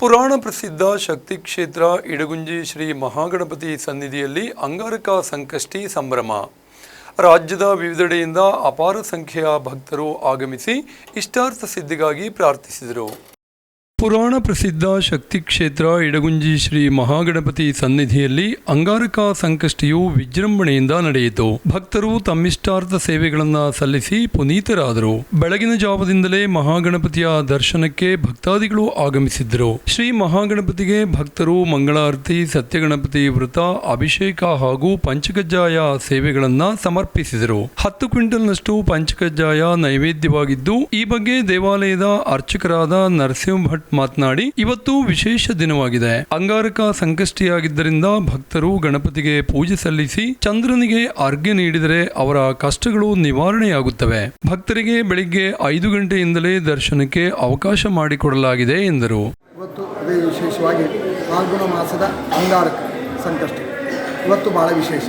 ಪುರಾಣ ಪ್ರಸಿದ್ಧ ಶಕ್ತಿ ಕ್ಷೇತ್ರ ಇಡಗುಂಜಿ ಶ್ರೀ ಮಹಾಗಣಪತಿ ಸನ್ನಿಧಿಯಲ್ಲಿ ಅಂಗಾರಕ ಸಂಕಷ್ಟಿ ಸಂಭ್ರಮ. ರಾಜ್ಯದ ವಿವಿಧೆಡೆಯಿಂದ ಅಪಾರ ಸಂಖ್ಯೆಯ ಭಕ್ತರು ಆಗಮಿಸಿ ಇಷ್ಟಾರ್ಥ ಸಿದ್ಧಿಗಾಗಿ ಪ್ರಾರ್ಥಿಸಿದರು. ಪುರಾಣ ಪ್ರಸಿದ್ಧ ಶಕ್ತಿ ಕ್ಷೇತ್ರ ಇಡಗುಂಜಿ ಶ್ರೀ ಮಹಾಗಣಪತಿ ಸನ್ನಿಧಿಯಲ್ಲಿ ಅಂಗಾರಕ ಸಂಕಷ್ಟಿಯು ವಿಜೃಂಭಣೆಯಿಂದ ನಡೆಯಿತು. ಭಕ್ತರು ತಮ್ಮಿಷ್ಟಾರ್ಥ ಸೇವೆಗಳನ್ನು ಸಲ್ಲಿಸಿ ಪುನೀತರಾದರು. ಬೆಳಗಿನ ಜಾವದಿಂದಲೇ ಮಹಾಗಣಪತಿಯ ದರ್ಶನಕ್ಕೆ ಭಕ್ತಾದಿಗಳು ಆಗಮಿಸಿದ್ದರು. ಶ್ರೀ ಮಹಾಗಣಪತಿಗೆ ಭಕ್ತರು ಮಂಗಳಾರತಿ, ಸತ್ಯಗಣಪತಿ ವೃತ ಅಭಿಷೇಕ ಹಾಗೂ ಪಂಚಕಜ್ಜಾಯ ಸೇವೆಗಳನ್ನ ಸಮರ್ಪಿಸಿದರು. ಹತ್ತು ಕ್ವಿಂಟಲ್ನಷ್ಟು ಪಂಚಕಜ್ಜಾಯ ನೈವೇದ್ಯವಾಗಿದ್ದು, ಈ ಬಗ್ಗೆ ದೇವಾಲಯದ ಅರ್ಚಕರಾದ ನರಸಿಂಹ ಭಟ್ ಮಾತನಾಡಿ, ಇವತ್ತು ವಿಶೇಷ ದಿನವಾಗಿದೆ. ಅಂಗಾರಕ ಸಂಕಷ್ಟಿಯಾಗಿದ್ದರಿಂದ ಭಕ್ತರು ಗಣಪತಿಗೆ ಪೂಜೆ ಸಲ್ಲಿಸಿ ಚಂದ್ರನಿಗೆ ಅರ್ಘ್ಯ ನೀಡಿದರೆ ಅವರ ಕಷ್ಟಗಳು ನಿವಾರಣೆಯಾಗುತ್ತವೆ. ಭಕ್ತರಿಗೆ ಬೆಳಿಗ್ಗೆ ಐದು ಗಂಟೆಯಿಂದಲೇ ದರ್ಶನಕ್ಕೆ ಅವಕಾಶ ಮಾಡಿಕೊಡಲಾಗಿದೆ ಎಂದರು. ಇವತ್ತು ಅದೇ ವಿಶೇಷವಾಗಿ ಫಾಲ್ಗುಣ ಮಾಸದ ಅಂಗಾರಕ ಸಂಕಷ್ಟ. ಇವತ್ತು ಭಾಳ ವಿಶೇಷ.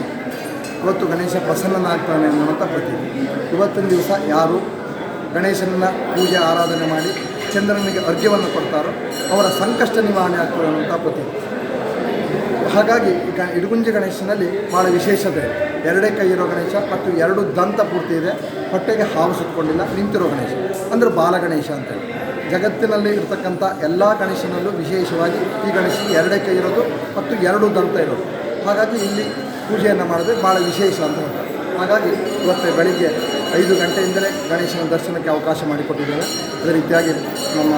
ಇವತ್ತು ಗಣೇಶ ಪ್ರಸನ್ನನಾಗ್ತಾನೆ ಅನ್ನುವಂಥ ಪ್ರತೀತಿ. ಇವತ್ತಿನ ದಿವಸ ಯಾರು ಗಣೇಶನನ್ನ ಪೂಜೆ, ಆರಾಧನೆ ಮಾಡಿ ಚಂದ್ರನಿಗೆ ಅರ್ಘ್ಯವನ್ನು ಕೊಡ್ತಾರೋ ಅವರ ಸಂಕಷ್ಟ ನಿವಾರಣೆ ಆಗ್ತದೆ ಅನ್ನುವಂಥ ಹಾಗಾಗಿ ಗ ಇಡಗುಂಜಿ ಗಣೇಶನಲ್ಲಿ ಭಾಳ ವಿಶೇಷತೆ. ಎರಡೇ ಕೈ ಇರೋ ಗಣೇಶ ಮತ್ತು ಎರಡು ದಂತ ಪೂರ್ತಿ ಇದೆ. ಹೊಟ್ಟೆಗೆ ಹಾವು ಸುತ್ತಕೊಂಡಿಲ್ಲ ನಿಂತಿರೋ ಗಣೇಶ. ಅಂದರೆ ಬಾಲ ಗಣೇಶ ಅಂತೇಳಿ. ಜಗತ್ತಿನಲ್ಲಿ ಇರತಕ್ಕಂಥ ಎಲ್ಲ ಗಣೇಶನಲ್ಲೂ ವಿಶೇಷವಾಗಿ ಈ ಗಣೇಶ ಎರಡೇ ಕೈ ಇರೋದು ಮತ್ತು ಎರಡು ದಂತ ಇರೋದು. ಹಾಗಾಗಿ ಇಲ್ಲಿ ಪೂಜೆಯನ್ನು ಮಾಡಿದ್ರೆ ಭಾಳ ವಿಶೇಷ ಅಂತ ಹಾಗಾಗಿ ಇವತ್ತು ಬೆಳಿಗ್ಗೆ ಐದು ಗಂಟೆಯಿಂದಲೇ ಗಣೇಶನ ದರ್ಶನಕ್ಕೆ ಅವಕಾಶ ಮಾಡಿಕೊಟ್ಟಿದ್ದೇವೆ ಅದೇ ರೀತಿಯಾಗಿ ನಮ್ಮ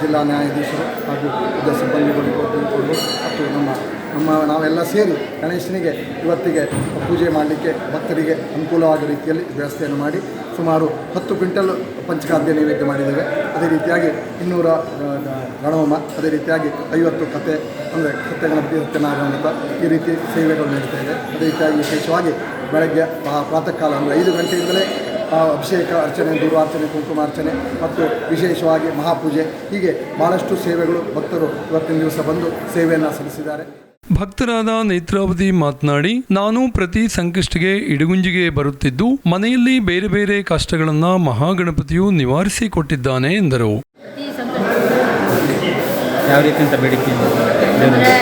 ಜಿಲ್ಲಾ ನ್ಯಾಯಾಧೀಶರು ಹಾಗೂ ಯುದ್ಧ ಸಿಬ್ಬಂದಿಗಳು ತಿಳ್ಕೊಂಡು ಮತ್ತು ನಮ್ಮ ನಮ್ಮ ನಾವೆಲ್ಲ ಸೇರಿ ಗಣೇಶನಿಗೆ ಇವತ್ತಿಗೆ ಪೂಜೆ ಮಾಡಲಿಕ್ಕೆ ಭಕ್ತರಿಗೆ ಅನುಕೂಲವಾದ ರೀತಿಯಲ್ಲಿ ವ್ಯವಸ್ಥೆಯನ್ನು ಮಾಡಿ ಸುಮಾರು ಹತ್ತು ಕ್ವಿಂಟಲ್ ಪಂಚಖಾದ್ಯ ನೈವೇದ್ಯ ಮಾಡಿದ್ದೇವೆ. ಅದೇ ರೀತಿಯಾಗಿ ಇನ್ನೂರ ಗಣಹೋಮ ಅದೇ ರೀತಿಯಾಗಿ ಐವತ್ತು ಕತೆ ಅಂದರೆ ಕತೆಗಳ ಗಣಪತಿ ಈ ರೀತಿ ಸೇವೆಗಳು ನೀಡ್ತಾ ಇದೆ. ಅದೇ ರೀತಿಯಾಗಿ ವಿಶೇಷವಾಗಿ ಬೆಳಗ್ಗೆ ಪ್ರಾತಃ ಕಾಲ ಅಂದರೆ ಐದು ಗಂಟೆಯಿಂದಲೇ ಆ, ಅಭಿಷೇಕ ಅರ್ಚನೆ ದುರ್ವಾರ್ಚನೆ ಕುಂಕುಮಾರ್ಚನೆ ಮತ್ತು ವಿಶೇಷವಾಗಿ ಮಹಾಪೂಜೆ ಹೀಗೆ ಬಹಳಷ್ಟು ಸೇವೆಗಳು ಭಕ್ತರು ಇವತ್ತಿನ ದಿವಸ ಬಂದು ಸೇವೆಯನ್ನು ಸಲ್ಲಿಸಿದ್ದಾರೆ ಭಕ್ತರಾದ ನೇತ್ರಾವತಿ ಮಾತನಾಡಿ ನಾನು ಪ್ರತಿ ಸಂಕಷ್ಟಿಗೆ ಇಡಗುಂಜಿಗೆ ಬರುತ್ತಿದ್ದು ಮನೆಯಲ್ಲಿ ಬೇರೆ ಬೇರೆ ಕಷ್ಟಗಳನ್ನ ಮಹಾಗಣಪತಿಯು ನಿವಾರಿಸಿ ಕೊಟ್ಟಿದ್ದಾನೆ ಎಂದರು ಯಾವ ರೀತಿ ಅಂತ ಬೇಡಿಕೆ ಇದೆ? ಅಂದರೆ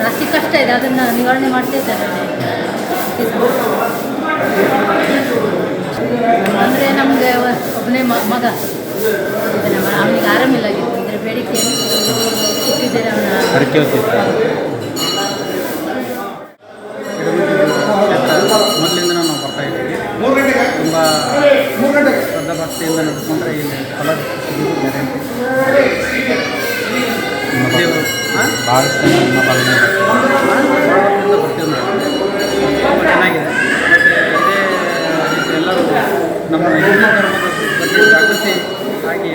ಜಾಸ್ತಿ ಕಷ್ಟ ಇದೆ ಅದನ್ನು ನಿವಾರಣೆ ಮಾಡ್ತಾ ಇದ್ದಾರೆ ಪ್ರತಿ ಸಂಕಷ್ಟ. ಅಂದರೆ ನಮಗೆ ಒಬ್ಬನೇ ಮಗ. ಇದ್ದಾನೆ. ಮ- ಅವನಿಗೆ ಆರಾಮಿಲ್ಲಾಗಿತ್ತು. ಅಂದರೆ ಬೇಡಿಕೆ ಇಟ್ಟಿದ್ದೇನೆ ಅವನ ಹರಕೆ ಹೊತ್ತಿತ್ತು ಮೊದಲಿಂದ ನಾವು ಬರ್ತಾ ಇದ್ದೀವಿ ತುಂಬ ಶ್ರದ್ಧಾ ಭಕ್ತಿಯಿಂದ ನಡೆಸ್ಕೊಂಡ್ರೆ ಇಲ್ಲಿ ಫಲ ಸಿಗೋದು ಗ್ಯಾರಂಟಿ ದೇವರು ಭಾಳಷ್ಟು ನಮ್ಮ ಪಾಲನೆ ಬರ್ತೀವಿ ನಾವು ತುಂಬ ಚೆನ್ನಾಗಿದೆ ಮತ್ತು ಇದೇ ರೀತಿ ಎಲ್ಲರೂ ನಮ್ಮ ಹಿಂದೂ ಧರ್ಮದ ಬಗ್ಗೆ ಜಾಗೃತಿ ಆಗಿ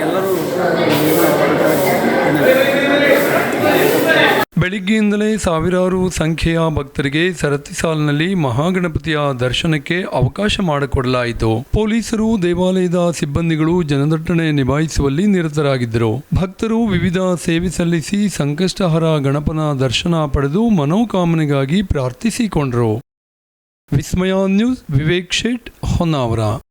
ಬೆಳಿಗ್ಗೆಯಿಂದಲೇ ಸಾವಿರಾರು ಸಂಖ್ಯೆಯ ಭಕ್ತರಿಗೆ ಸರತಿ ಸಾಲಿನಲ್ಲಿ ಮಹಾಗಣಪತಿಯ ದರ್ಶನಕ್ಕೆ ಅವಕಾಶ ಮಾಡಿಕೊಡಲಾಯಿತು. ಪೊಲೀಸರು, ದೇವಾಲಯದ ಸಿಬ್ಬಂದಿಗಳು ಜನದಟ್ಟಣೆ ನಿಭಾಯಿಸುವಲ್ಲಿ ನಿರತರಾಗಿದ್ದರು. ಭಕ್ತರು ವಿವಿಧ ಸೇವೆ ಸಲ್ಲಿಸಿ ಸಂಕಷ್ಟಹರ ಗಣಪನ ದರ್ಶನ ಪಡೆದು ಮನೋಕಾಮನೆಗಾಗಿ ಪ್ರಾರ್ಥಿಸಿಕೊಂಡರು. ವಿಸ್ಮಯ ನ್ಯೂಸ್, ವಿವೇಕ್ ಶೇಟ್, ಹೊನ್ನಾವರ.